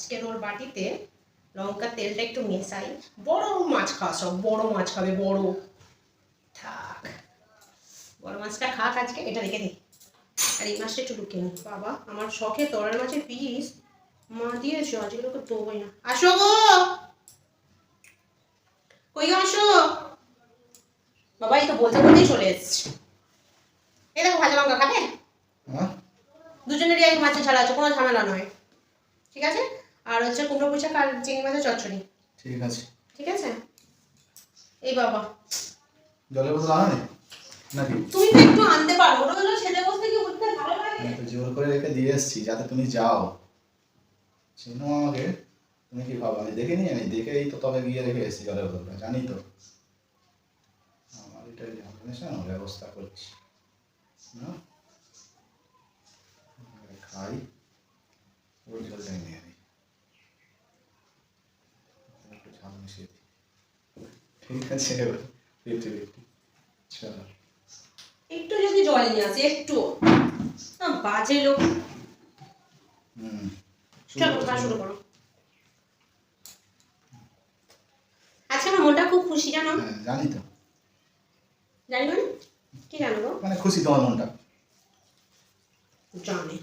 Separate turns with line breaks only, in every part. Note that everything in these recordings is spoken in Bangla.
আজকের ওর বাটিতে লঙ্কার তেলটা একটু মেশাই। বড় মাছ খাওয়া সব বড় মাছ খাবে বড়। থাক বড় মাছটা খাক আজকে এটা রেখে দিই আর এই মাছটা একটু ঢুকে নি বাবা আমার শখে তরার মাছের পিস। মা দিয়েছ আজকে ওকে দেবোই না। আসো গো! কই আসো! বাবা এই তো বলতে বলতেই চলে এসছে। এই দেখো ভাজা লঙ্কা খাবে?
হ্যাঁ।
দুজনেরই এক মাছের ছাড়া আছে কোনো ঝামেলা নয়। ঠিক আছে? আর হচ্ছে কুমড়ো পুঁচা আর চিংড়ি মাছের চচ্চড়ি।
ঠিক আছে।
ঠিক আছে? এই বাবা।
জলের বোতল আনো নি? নাকি?
তুমি তো একটু আনতে পারো। ওটা হলো ছেলে বসে কি উঠতে ভালো লাগে।
তো জোর করে রেখে দিয়ে এসেছি যাতে তুমি যাও। চিনো আমাকে? তুমি কি ভাবো? আমি দেখে নি আমি দেখেই তো তবে গিয়ে রেখে এসেছি জলের বোতলটা জানি তো। আমার এটা জানাশোনা ব্যবস্থা করছি। না? খাই। ওই জলটাই নিয়ে নিই একটু ঝাল মিশিয়ে দিই ঠিক আছে এবার ফিফটি ফিফটি চলো
একটু যদি জল নিয়ে আসে একটু। না বাজে লোক।
হুম
চলো খাওয়া শুরু করো। আজকে আমার মনটা খুব খুশি জানো?
হ্যাঁ জানি তো।
জানি মানে? কি জানো
মানে খুশি তোমার মনটা?
জানে।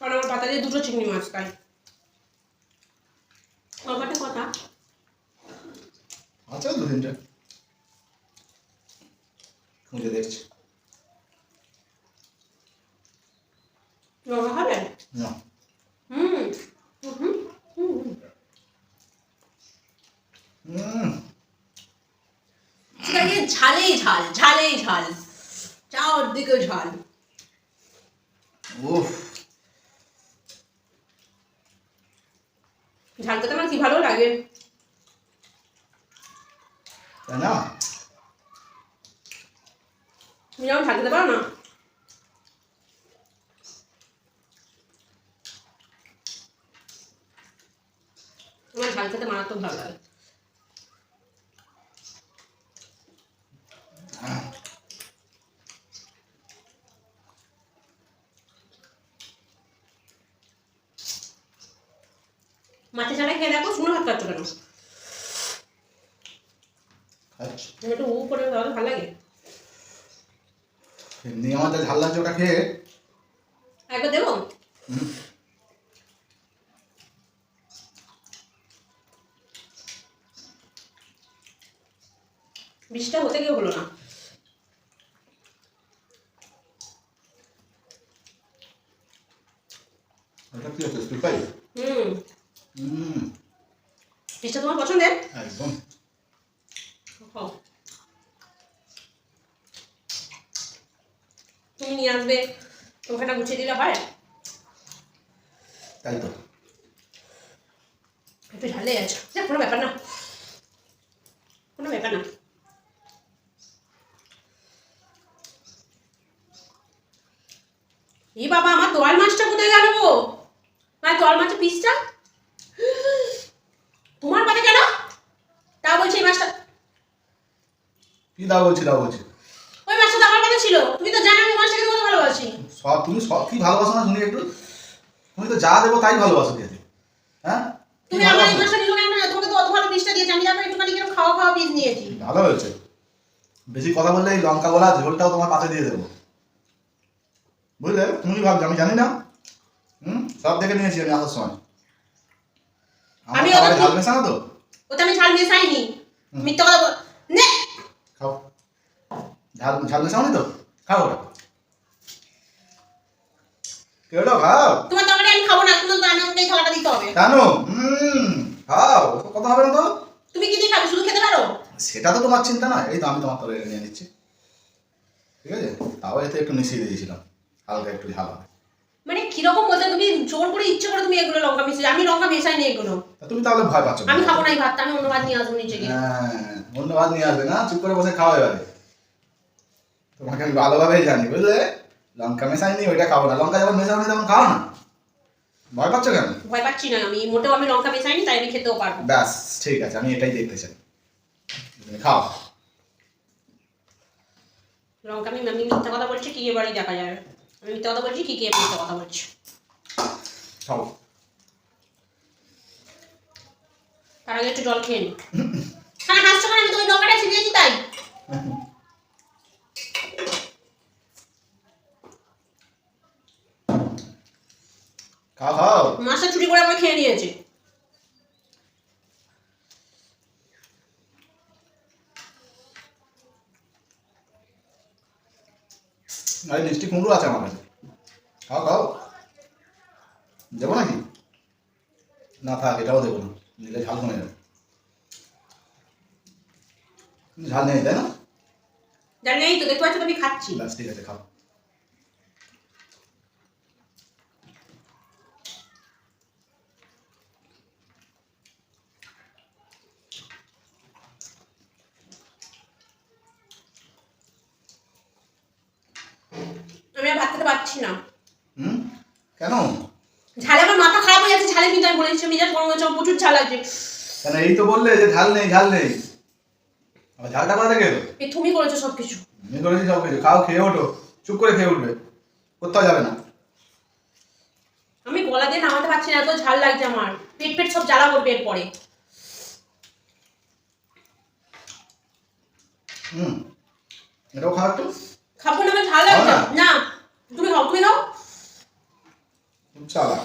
কারণ আমার পাতা দিয়ে দুটো চিংড়ি মাছ তাই। কলকাতা কথা।
আছে দু তিনটে। খুঁজে দেখছি।
লঙ্কা খাবে
না।
হুম হুম হুম হুম।
হুম।
ঠিক আছে ঝালেই ঝাল ঝালেই ঝাল। চাওয়ার দিকে ঝাল।
উফ।
ঝাল খেতে আমার কি ভালো লাগে?
তাই না?
তুমি যেমন ঝাল খেতে পারো না? আমার ঝাল খেতে মারাত্মক ভালো লাগে। মাছের ছাড়া খেয়ে দেখো শুনে ভাত পাচ্ছ কেন?
খাচ্ছি
একটু উ করে তাহলে ভালো লাগে।
এমনি ঝাল লাগছে ওটা খেয়ে।
একবার দেবো? বৃষ্টিটা হতে গিয়ে হলো না।
কি হচ্ছে
হুম। বৃষ্টিটা তোমার পছন্দের?
একদম।
তুমি নিয়ে আসবে ওখানে গুছিয়ে দিলে হয়?
তাই তো।
একটু কোনো ব্যাপার না। কোনো ব্যাপার না। এই বাবা আমার তোয়াল মাছটা কোথায় গেল গো? মানে তোয়াল মাছের পিসটা তোমার পাতে কেন তা বলছি এই মাছটা
কি দাও বলছি দাও বলছি।
ওই তো আমার পাতে ছিল। তুমি তো জানো আমি কত ভালোবাসি।
সব তুমি সব কি ভালোবাসো না শুনি একটু। তুমি তো যা দেবো তাই ভালোবাসো হ্যাঁ?
তুমি আমার এই? মাছটা নিলো না তোমাকে তো অত ভালো দিয়েছি আমি তারপর একটুখানি কীরকম খাওয়া খাওয়া পিস নিয়েছি।
ভালো হয়েছে। বেশি কথা বললে এই লঙ্কা বলা ঝোলটাও তোমার পাতে দিয়ে দেবো। বুঝলে? তুমি ভাবছ আমি জানি না। হুম? সব দেখে নিয়েছি আমি আসার সময়।
আমি ওটা
ঝাল মেশানো তো?
ওতে আমি ঝাল মেশাইনি। মিথ্যা কথা নে!
খাও। ঝাল ঝাল মেশাওনি তো? খাও ওটা। কেউটা খাও?
তোমার তরকারি আমি খাব না কিন্তু তো এই থালাটা দিতে হবে।
কেন হুম খাও কথা হবে না তো।
তুমি কি দিয়ে খাবে শুধু খেতে পারো?
সেটা তো তোমার চিন্তা না এই তো আমি তোমার তরকারি নিয়ে নিচ্ছি। ঠিক আছে? তাও এতে একটু মিশিয়ে দিয়েছিলাম হালকা একটু ঝাল
মানে কীরকম বলতে তুমি জোর করে ইচ্ছে করে তুমি এগুলো লঙ্কা মিশিয়ে আমি লঙ্কা মেশাইনি এগুলো।
তুমি তাহলে ভয় পাচ্ছ
আমি খাব না এই ভাতটা আমি অন্য ভাত নিয়ে আসব নিচে গিয়ে।
হ্যাঁ ধন্যবাদ নিয়ে আসবে না চুপ করে বসে খাওয়া যাবে তোমাকে আমি ভালোভাবেই জানি বুঝলে? লঙ্কা মেশাইনি ওইটা খাব না। লঙ্কা যখন মেশাবো তখন খাও না। ভয় পাচ্ছ কেন?
ভয় পাচ্ছি না আমি। মোটেও আমি লঙ্কা মেশাইনি তাই আমি খেতেও পারব
ব্যাস ঠিক আছে আমি এটাই দেখতে চাই। খাও।
লঙ্কা আমি কথা বলছি কি দেখা যাবে আমি কথা বলছি কথা বলছি? তার আগে একটু জল খেয়ে হ্যাঁ হাসছো কেন আমি তুমি লঙ্কাটা ছিটিয়েছি তাই।
খাও খাও।
মাছটা চুরি করে আমরা খেয়ে নিয়েছে।
আরে মিষ্টি কুমড়ো আছে আমার কাছে। খাও খাও। দেবো নাকি? না থাক এটাও দেবো না। নিলে ঝাল কমে যাবে। ঝাল নেই তাই না?
জানি এই তো দেখতে পাচ্ছ আমি খাচ্ছি।
ব্যাস ঠিক আছে খাও।
আমি ভাত খেতে পারছি না।
হুম? কেন?
ঝালে আমার মাথা খারাপ হয়ে যাচ্ছে ঝালে কিন্তু আমি বলেছি প্রচুর ঝাল লাগছে।
কেন এই তো বললে যে ঝাল নেই ঝাল নেই। ঝালটা কোথা থেকে এলো?
এই তুমি করেছ সব কিছু
আমি করেছি সব কিছু খাও খেয়ে ওঠো চুপ করে খেয়ে উঠবে কোথাও যাবে না
আমি গলা দিয়ে নামাতে পারছি না এত ঝাল লাগছে আমার। পেট পেট সব জ্বালা করবে এরপরে।
হুম। এটাও খাও একটু
খাব না আমার ঝাল লাগছে। না? তুমি খাও তুমি খাও।
চালা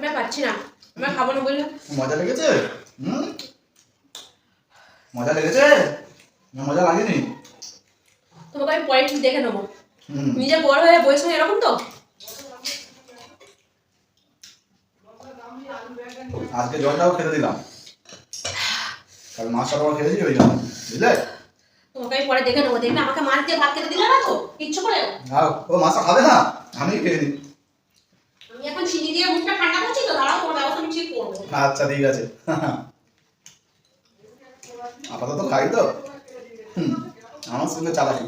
আমি পাচ্ছি না। আমি খাব না
মজা লেগেছে? হুম? মজা লেগেছে? না মজা লাগেনি?
তোমাকে আমি পরে ঠিক দেখে নেব। নিজে বড় হয়ে বয়স হয়ে এরকম তো?
আজকে জলটাও খেতে দিলাম। তোমার খেয়েছি ওই জন্য বুঝলে?
তোমাকে আমি পরে দেখে নেব। দেখবে আমাকে মাছ দিয়ে ভাত খেতে দিলে না তো? ইচ্ছে করে?
ও মাছটা খাবে না? আমি খেয়ে নিই
আমি এখন চিনি দিয়ে মুখটা ঠান্ডা
আচ্ছা ঠিক আছে। আপাতত খাই তো। আমার সঙ্গে চালাকি।